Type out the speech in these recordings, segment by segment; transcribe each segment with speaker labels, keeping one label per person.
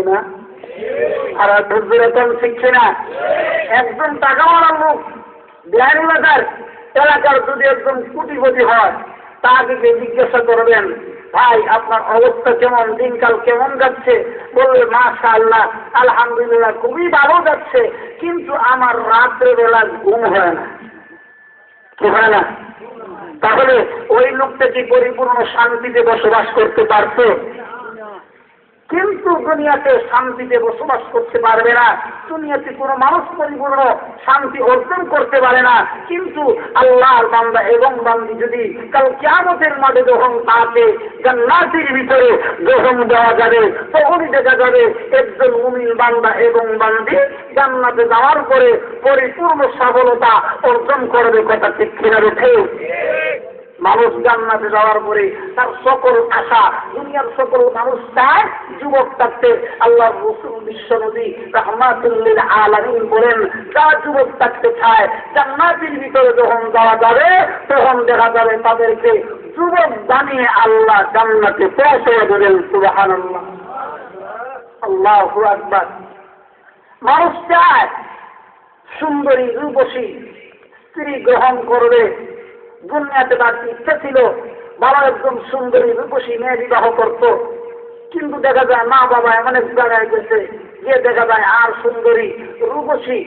Speaker 1: না? আর ধৈর্যরতন শিখছে না। একজন টাকাওয়ালা লোক বিহারীবাজার এলাকার যদি একজন কোটিপতি হয়, তাকে জিজ্ঞাসা করবেন, ভাই, আপনার অবস্থা কেমন? দিনকাল কেমন যাচ্ছে? বলবে মাশা আল্লাহ আলহামদুলিল্লাহ, খুবই ভালো যাচ্ছে, কিন্তু আমার রাত্রে বেলা ঘুম হয় না। কি হয় না? তাহলে ওই লোকটা কি পরিপূর্ণ শান্তিতে বসবাস করতে পারছে কিন্তু দুনিয়াতে শান্তিতে বসবাস করতে পারবে না। দুনিয়াতে কোনো মানুষ পরিপূর্ণ শান্তি অর্জন করতে পারে না। কিন্তু আল্লাহর বান্দা এবং বান্দি যদি কাল কেয়ামতের মাঝে যখন তাকে জান্নাতির ভিতরে গ্রহণ দেওয়া যাবে তখনই দেখা যাবে একজন মুমিন বান্দা এবং বান্দি জান্নাতে যাওয়ার পরে পরিপূর্ণ সফলতা অর্জন করবে কথা ঠিক কিনা রেখে মানুষ জান্নাতে যাওয়ার পরে তার সকল আশা, দুনিয়ার সকল মানুষ চায় যুবক থাকতে। আল্লাহ বিশ্ব নদী রহমাতুল্লিল আলামিন বলেন, যা যুবক থাকতে চায় জান্নাতির ভিতরে যখন যাওয়া যাবে, তখন দেখা যাবে তাদেরকে যুবক বানিয়ে আল্লাহ জান্নাতে পৌঁছে দেবেন সুবাহান আল্লাহ আকবার। মানুষ চায় সুন্দরী রূপসী স্ত্রী গ্রহণ করবে। দুনিয়াতে তার ইচ্ছা ছিল। বাবা একদম সুন্দরী রূপসী মেয়ে বিবাহ করত। কিন্তু দেখা যায় মা বাবা এমন এক জায়গায় গেছে যে দেখা যায় আর সুন্দরী, রূপসী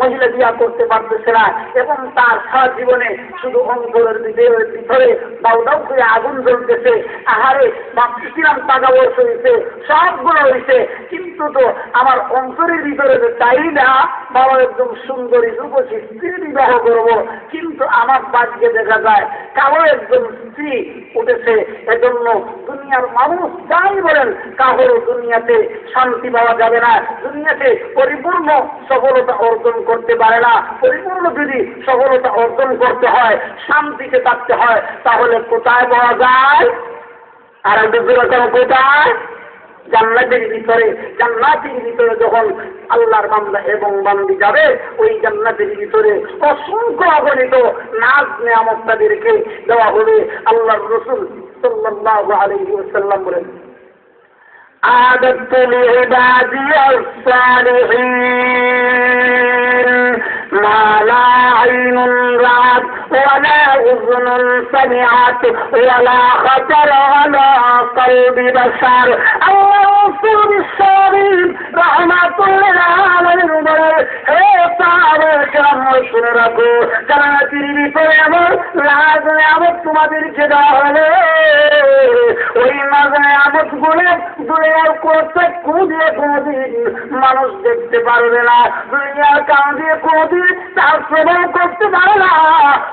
Speaker 1: মহিলা বিয়া করতে পারতেছে না এবং তার সারা জীবনে শুধু অন্তরের ভিতরে দাউ দাউ করে আগুন জ্বলতেছে। আহারে, ভাবতেছিলাম টাকা বর্ষ হয়েছে সবগুলো হয়েছে কিন্তু তো আমার অন্তরের ভিতরে তো চাই না, বাবা একদম সুন্দরী রূপসী স্ত্রী বিবাহ করব, কিন্তু আমার বাক্যে দেখা যায়, কারও একজন স্ত্রী উঠেছে, এজন্য দুনিয়ার মানুষ যাই বলেন, কারও দুনিয়াতে শান্তি পাওয়া যাবে না। দুনিয়াতে পরিপূর্ণ সফলতা অর্জন করতে পারে না। পরিপূর্ণ যদি সফলতা অর্জন করতে হয়, শান্তিতে থাকতে হয়, তাহলে কোথায় পাওয়া যায়? আর একজন কোথায়? জান্নাতের ভিতরে। জান্নাতের ভিতরে যখন আল্লাহর বান্দা এবং বান্দি যাবে, ওই জান্নাতের ভিতরে অসংখ্য অগণিত নাচ নেয়ামতাদেরকে দেওয়া হবে। আল্লাহর রসুল সাল্লাল্লাহু আলাইহি ওয়াসাল্লাম বলেন, আদত লিবাদি আস-সালিহিন। ولا أذن سمعت ولا خطر على قلب بشر الرسول الشريف رحمة للعالمين বলে হে তারেকরাম শুনে রাখো জানাতির ভিতরে এমন লাজ নিয়ামত তোমাদেরকে দেওয়া হবে ওই মাঝে নিয়ামত গুলো দুনিয়ার করতে কুদিয়ে কোনদিন মানুষ দেখতে পারবে না দুনিয়ার কান দিয়ে কোনদিন তার করতে পারে না।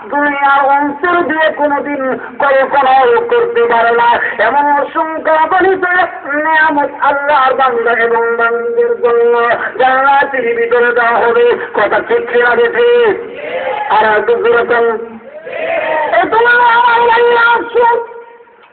Speaker 1: দুনিয়ার অন্তর দিয়ে কোনদিন কল্পনা করতে পারে না। এমন অসংখ্য অগণিত নিয়ামত আল্লাহর বান্দা এবং বান্দির জন্য জান্নাতের ভিতরে দেওয়া হবে। কথা ঠিক খেলা গেছে আর একটু দুরকম এত আমার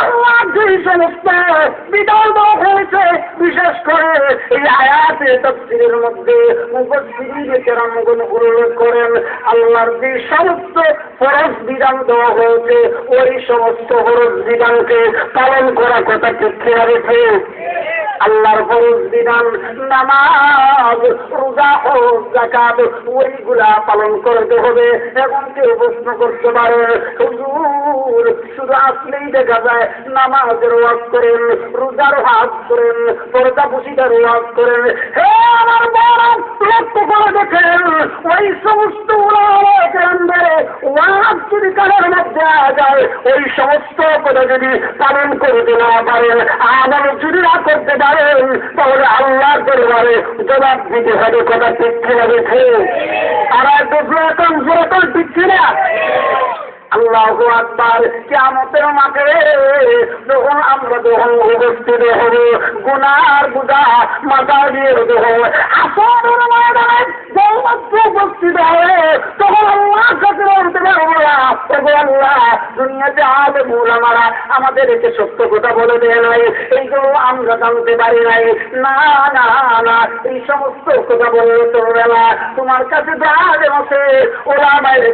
Speaker 1: আল্লাহ যে সমস্ত বিধান দেওয়া হয়েছে। বিশেষ করে এই আয়াতে তফসিরের মধ্যে মুফসসিরিনে কেরামগণ উল্লেখ করেন, আল্লাহর যে সমস্ত ফরজ বিধান দেওয়া হয়েছে, ওই সমস্ত ফরজ বিধানকে পালন করা কথা ঠিক খেয়াল রেখে আল্লাহর ফরজ বিধান, নামাজ, রোজা ও জাকাত ওইগুলা পালন করতে হবে। এবং কেউ প্রশ্ন করতে পারে, হুজুর, শুধু আসলেই দেখা যায় নামাজের ওয়াজ করেন, রোজার হাত করেন, পর্দা পুষিটার ওয়াজ করেন। হে আমার বড় লক্ষ্য করে দেখেন, ওই সমস্ত কারোর যায়, ওই সমস্ত যদি পালন করতে না পারেন আবার যদি না করতে পারেন, তাহলে আল্লাহ জবাব দিতে হবে, কথা দেখে। আল্লাহ কেমতের মাঠে যখন আমরা যখন উপস্থিত হব, গুনার মাথা দিয়ে উপস্থিত হবে, তখন আল্লাহ কাছে আল্লাহ দুনিয়াতে মৌলামারা আমাদেরকে সত্য কথা বলে দেয় নাই আমরা জানতে পারি নাই না না না এই সমস্ত কথা বললে না তোমার কাছে যা আছে ওরা বাইরে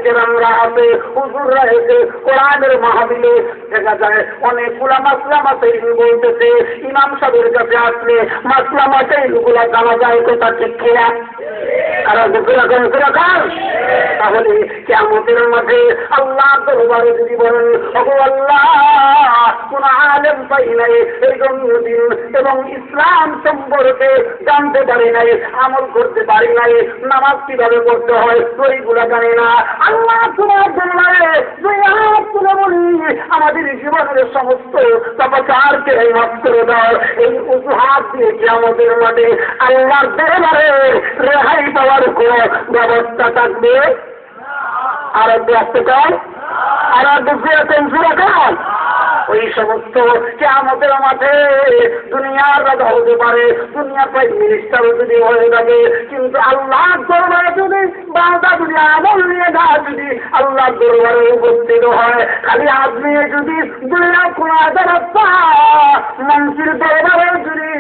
Speaker 1: আছে হুজুররা এসে কোরআনের মাহাবিলে দেখা যায় অনেকগুলা মাসলা মাসাইল বলতেছে ইমাম সাহেবের কাছে আসলে মাসলা গুলা জানা যায় কথা ঠিক কিনা রাখান তাহলে কেমতের মাঠে আল্লাহ দরবারে যদি বলেন কোন আলেম পাই নাই এই এবং ইসলাম সম্পর্কে জানতে পারি নাই, আমল করতে পারি নাই, নামাজ কীভাবে পড়তে হয় ওইগুলা জানি না। আল্লাহ তোমার দরবারে তুলে বলি, আমাদের জীবনের সমস্ত তপচারকে মাফ করে দাও। এই উজুহাত দিয়ে কি আমাদের মাঠে আল্লাহর দরবারে রেহাই পাওয়ার কোন ব্যবস্থা থাকবে? আর একটু আর একটু ফিরে ফিরে ওই সমস্ত কে আমাদের মাঠে দুনিয়ার রাজা হতে পারে, দুনিয়ার প্রাইম মিনিস্টার যদি হয়ে যাবে কিন্তু আল্লাহ দরবারে যদি বাধা যদি আমল নিয়ে যা যদি আল্লাহ দরবারে উপস্থিত হয়, খালি আপনি যদি দুনিয়ার কোন আদালত মন্ত্রীর দরবারে যদি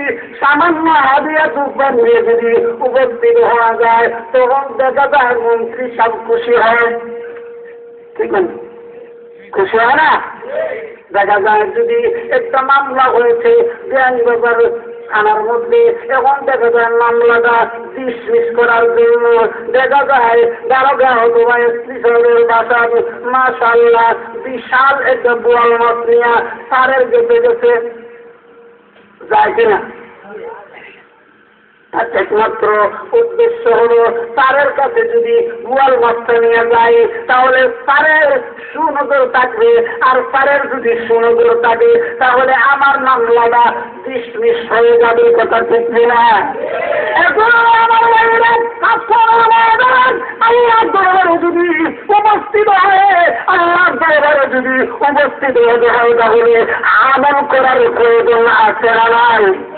Speaker 1: সামান্য হাদিয়া দুবার নিয়ে যদি উপস্থিত হওয়া যায়, তখন দেখা যায় মন্ত্রী সব খুশি হয়। ঠিক আছে? খুশি হয় না? দেখা যায় যদি একটা মামলা হয়েছে বিয়ানীবাজার থানার মধ্যে, এখন দেখা যায় মামলাটা ডিসমিস করার জন্য দেখা যায় দারোগা অথবা এসপি সাহেবের বাসা মাশাল্লাহ বিশাল একটা বোয়াল মাছ নিয়ে সারের গেছে গেছে। যায় কিনা? একমাত্র উদ্দেশ্য হলো তারের কাছে যদি গোয়াল মাছটা নিয়ে যায় তাহলে তারের সুনজর থাকবে। আর তারের যদি সুনজর থাকে, তাহলে আমার মামলাটা ডিসমিস হয়ে যাবে, কথা ঠিক না আমার যদি উপস্থিত যদি উপস্থিত হয় তাহলে আমল করার প্রয়োজন আছে নাই?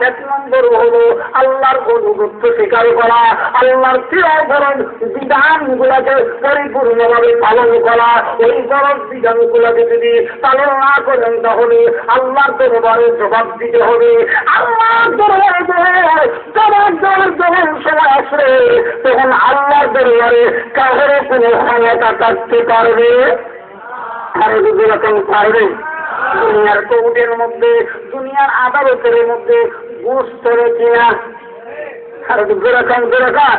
Speaker 1: এক নম্বর হলো আল্লাহর অনুগত্য স্বীকার করা, আল্লাহর চিরকরণ বিধান গুলাকে পরিপূর্ণভাবে পালন করা। এই গরজ বিধান গুলাকে যদি পালন না করেন তাহলে আল্লাহর দরবারে জবাব দিতে হবে। আল্লাহর দরবারে জবাব দেওয়ার যখন সময় আসবে, তখন আল্লাহর দরবারে কাহরে কোনো ক্ষমতা থাকতে পারবে? আর এরকম পারবে। দুনিয়ার কৌটের মধ্যে দুনিয়ার আদালতের মধ্যে ঘুষ ধরে কিনা। আর যেরকম যেরকম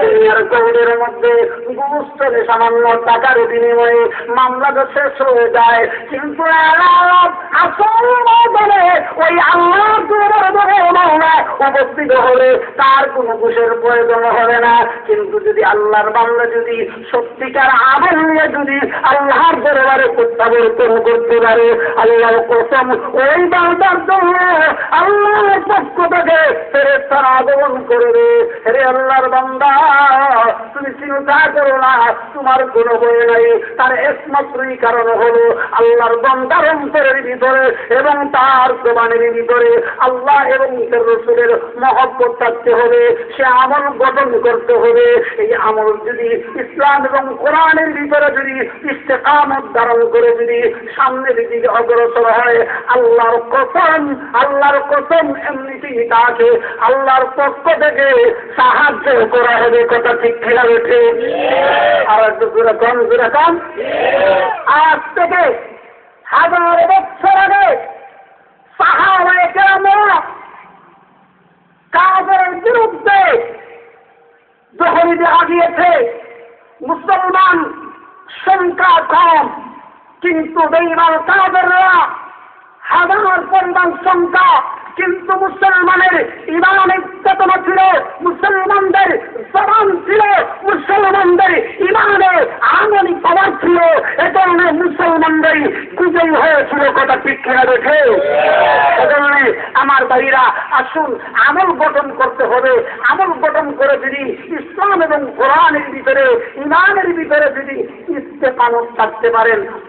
Speaker 1: দুনিয়ার কৌটের মধ্যে ঘুষ সামান্য টাকার বিনিময়ে মামলাটা শেষ হয়ে যায়। কিন্তু আসল বলে ওই আল্লাহ উপস্থিত হলে তার কোনো ঘুষের প্রয়োজন হবে না। কিন্তু যদি আল্লাহর বাংলা যদি সত্যিকার আমল নিয়ে যদি আল্লাহর দরবারে প্রত্যাবর্তন করতে পারে, আল্লাহর কসম ওই বাংলার জন্য আল্লাহর পক্ষ থেকে ফেরে তারা আগমন করবে রে। রে আল্লাহর বান্দা, তুমি চিন্তা করো না, তোমার কোনো বই নাই। তার একমাত্রই কারণ হলো আল্লাহর বন্দার অন্তরের ভিতরে এবং তার জবানের ভিতরে। আল্লাহ এবং তার রসুলের মহব্বত থাকতে হবে, সে আমল গঠন করতে হবে। এই আমল যদি ইসলাম এবং কোরআনের ভিতরে যদি ইস্তেকামত ধারণ করে যদি সামনের দিকে অগ্রসর হয়, আল্লাহর কসম আল্লাহর কসম এমনিতেই তাকে, আল্লাহর পক্ষ থেকে সাহায্য করা হবে, কথা ঠিক খেলা উঠে আর একটু দূরে কম দূরে কম। আজ থেকে হাজার বছর আগে সাহাবায়ে কেরামরা কাজের বিরুদ্ধে মুসলমান সংখ্যা কম, কিন্তু বেইমান কাজেররা হাজার পরিমাণ সংখ্যা কিন্তু মুসলমানের ইমানের চেতনা ছিল, মুসলমানদের জবান ছিল, মুসলমানদের ইমানের আমলি পাওয়ার ছিল, এজন্য মুসলমানদের বিজয়ী হয়েছিল, কথা ঠিক দেখে? এজন্য আমার ভাইরা, আসুন, আমল গঠন করতে হবে। আমল গঠন করে যদি ইসলাম এবং কোরআনের ভিতরে, ইমানের ভিতরে যদি ইস্তেকানত থাকতে পারেন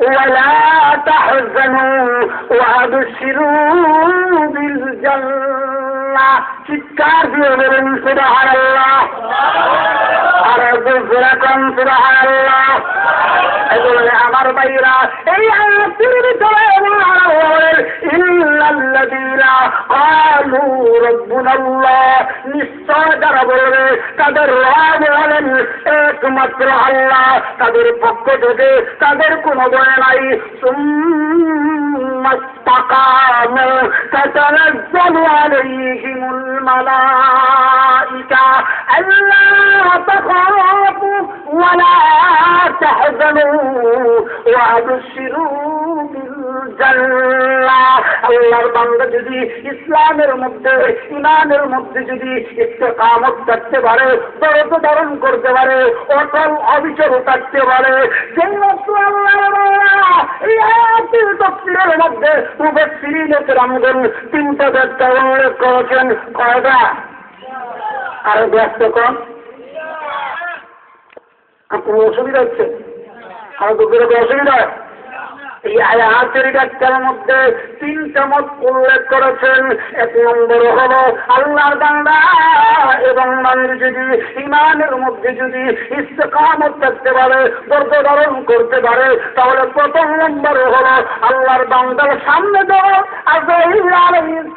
Speaker 1: ولا تحزنوا وأبشروا بالجنة চিৎকার দিয়ে বলেন সুবাহান আল্লাহ আর দুসরাকম সুবাহান আল্লাহ এগুলো আমার ভাইরা এই আয়াতের ভিতরে আল্লাহ বলেন ইল্লাল্লাযীনা ক্বালু রাব্বুনাল্লাহ নিশ্চয় যারা বলবে তাদের রব হলেন একমাত্র আল্লাহ তাদের পক্ষ থেকে তাদের কোনো ভয় নাই সুম্মা ইস্তাকামু তাতানাজ্জালু আলাইহিম الملائكة ألا تخافوا ولا تحزنوا وأبشروا জান্নাহ। আল্লাহর বান্দা যদি ইসলামের মধ্যে ইমানের মধ্যে যদি ইস্তেকামত থাকতে পারে, দরদ ধারণ করতে পারে, অটল অবিচল থাকতে পারে যেই মাত্র আল্লাহ তফসিলের মধ্যে মুফাসসিরিনের রামগণ তিনটা ব্যর্থ উল্লেখ করেছেন। কয়টা? আরও ব্যস্ত কম। আপনার অসুবিধা হচ্ছে? আরও দুপুরে অসুবিধা হয়? এই আয়াতের ব্যাখ্যার মধ্যে তিনটা মত উল্লেখ করেছেন। এক নম্বর হল আল্লাহর বান্দা এবং মানুষ যদি ইমানের মধ্যে যদি ইস্তেকামত থাকতে পারে ধৈর্য ধারণ করতে পারে, তাহলে প্রথম নম্বর হল আল্লাহর বান্দার সামনে ধরো আলাইহিস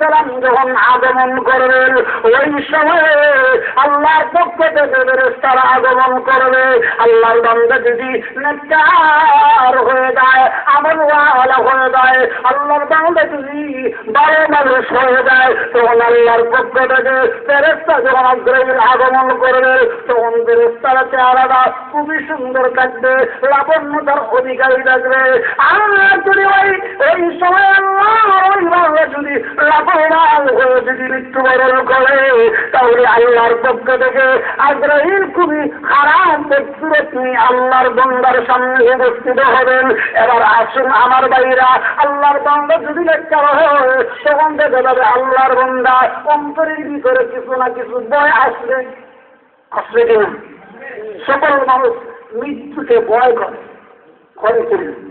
Speaker 1: যখন আগমন করবেন, ওই সময়ে আল্লাহর পক্ষ থেকে ফেরেশতারা আগমন করবে। আল্লাহর বান্দা যদি হয়ে যায় আমল হয়ে যায়, আল্লাহর বান্দা আল্লাহর আগমন করবে। তখন ফেরেশতারা চেহারাটা খুবই সুন্দর থাকবে, লাবণ্যতার অধিকারী থাকবে। যদি ওই সময় আল্লাহ যদি লাভবান হয়ে যদি মৃত্যুবরণ করে, তাহলে আল্লাহর পক্ষ থেকে আগ্রহীর খুবই খারাপ ব্যক্তিরা তিনি আল্লাহর বন্দার সামনে উপস্থিত হবেন। এবার আসুন আমার বাইরা আল্লাহর বন্দা যদি লেখার হয় তখন দেখা যাবে আল্লাহর বন্দা, অন্তরের ভিতরে কিছু না কিছু বয় আসবে। আসবে কিনা সকল মানুষ মৃত্যুকে ভয় করে করে। কিনা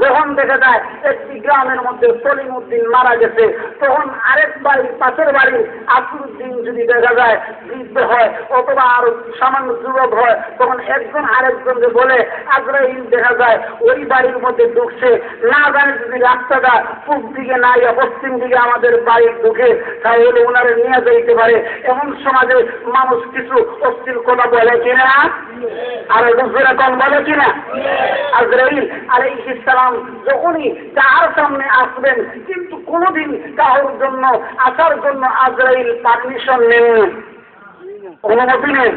Speaker 1: যখন দেখা যায় একটি গ্রামের মধ্যে সলিম উদ্দিন মারা গেছে তখন আরেক বাড়ি পাশের বাড়ি আসরুদ্দিন যদি দেখা যায় বৃদ্ধ হয় অথবা আরও সামান্য যুবক হয় তখন একজন আরেকজনকে বলে আগ্রহীন দেখা যায় ওই বাড়ির মধ্যে ঢুকছে। না জানে যদি রাস্তাটা পূব দিকে না ইয়া পশ্চিম দিকে আমাদের বাড়ি ঢুকে তাহলে ওনারা নিয়ে যাইতে পারে। এমন সমাজে মানুষ কিছু অস্থির কথা বলে কিনা? আর এরকম বলে কিনা? আজরাইল আলাইহিস সালাম যখনই তার সামনে আসবেন। কিন্তু কোনোদিন কারোর জন্য আসার জন্য আজরাইল পারমিশন নেন অনুমতি নেন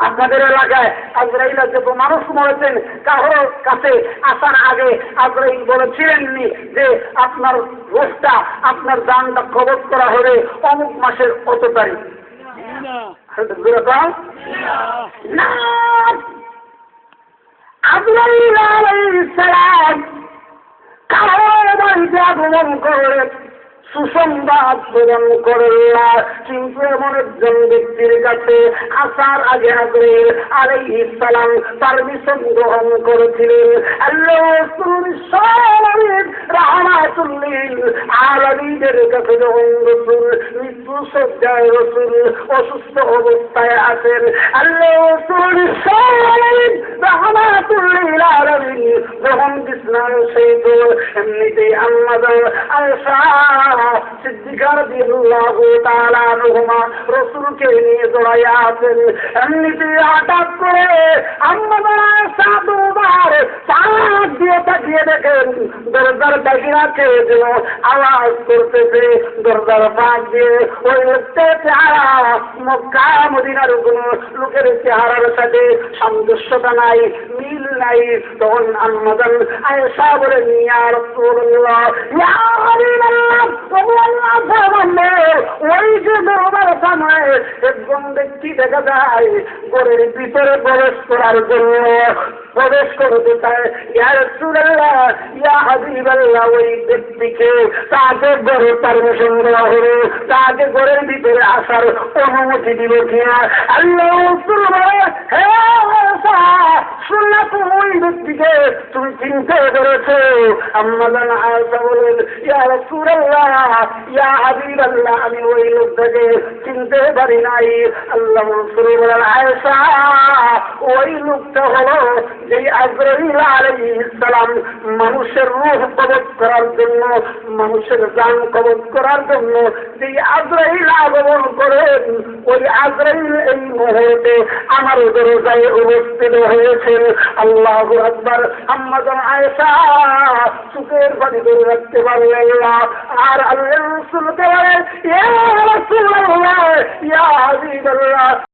Speaker 1: আপনাদের এলাকায় আজরাইল যত মানুষ মরেছেন কারোর কাছে আসার আগে আজরাইল বলেছিলেননি যে আপনার রোজটা আপনার দানটা কবজ করা হবে অমুক মাসের অত তারিখ? যেরকম না আজরাইল আলাইহিস সালাম কারোর বাড়িতে আগমন করে সুসংবাদ প্রদান করল্লাহ কিন্তু এমন একজন ব্যক্তির কাছে আসার আগে আগে আলাইহিস সালাম পারমিশন গ্রহণ করেছিলেন। আল্লাহ কাছে যখন রসুল, মৃত্যু সজ্জায় রসুল অসুস্থ অবস্থায় আছেন আল্লাহ যখন বিছনায় সেই এমনিতেই আল্লাহ আয়সা সিদ্দিকার দিল্লাহু তাআলা আনহুমা রসুলকে নিয়ে জড়াইয়া আছেন এমনিতেই হঠাৎ করে আম্মা আয়সা দুবার চাঁদ দিয়ে তাকিয়ে দেখেন দরজার ডাকিরা ছেড়ে দিল আওয়াজ করতেছে দরজার ফাঁক দিয়ে ওই লোকটা চেহারা মক্কা মদিনার লোকের চেহারার সাথে সামঞ্জস্যতা নাই মিল নাই তখন আম্মাজান আয়েশা বলে ইয়া হাবিবাল্লাহ ওই যে দেখা যায় ঘরের ভিতরে করার জন্য তাকে ঘরে পারমিশন দেওয়া হবে তাকে ঘরের ভিতরে আসার অনুমতি দিল তুমি ব্যক্তিকে তুমি চিনতে পেরেছ আম্মা জান বলেন, ইয়া রাসূলুল্লাহ ইয়া হাবিবাল্লাহ আমি ওই লোকটাকে চিনতে পারি নাই আল্লাহ রাসূল বলেন আয়েশা ওই লোকটা হলো যে আজরাইল আলাইহিস সালাম মানুষের রূহ কবজ করার জন্য, মানুষের জান কবজ করার জন্য যে আজরাইল আগমন করেন, ওই আজরাইল এই মুহূর্তে আমার দরজায় উপস্থিত হয়েছে আল্লাহ আকবার। আম্মাজান আয়েশা, সুখের পানি ধরে রাখতে আর আল্লাহ রসুলকে ইয়া ইয়া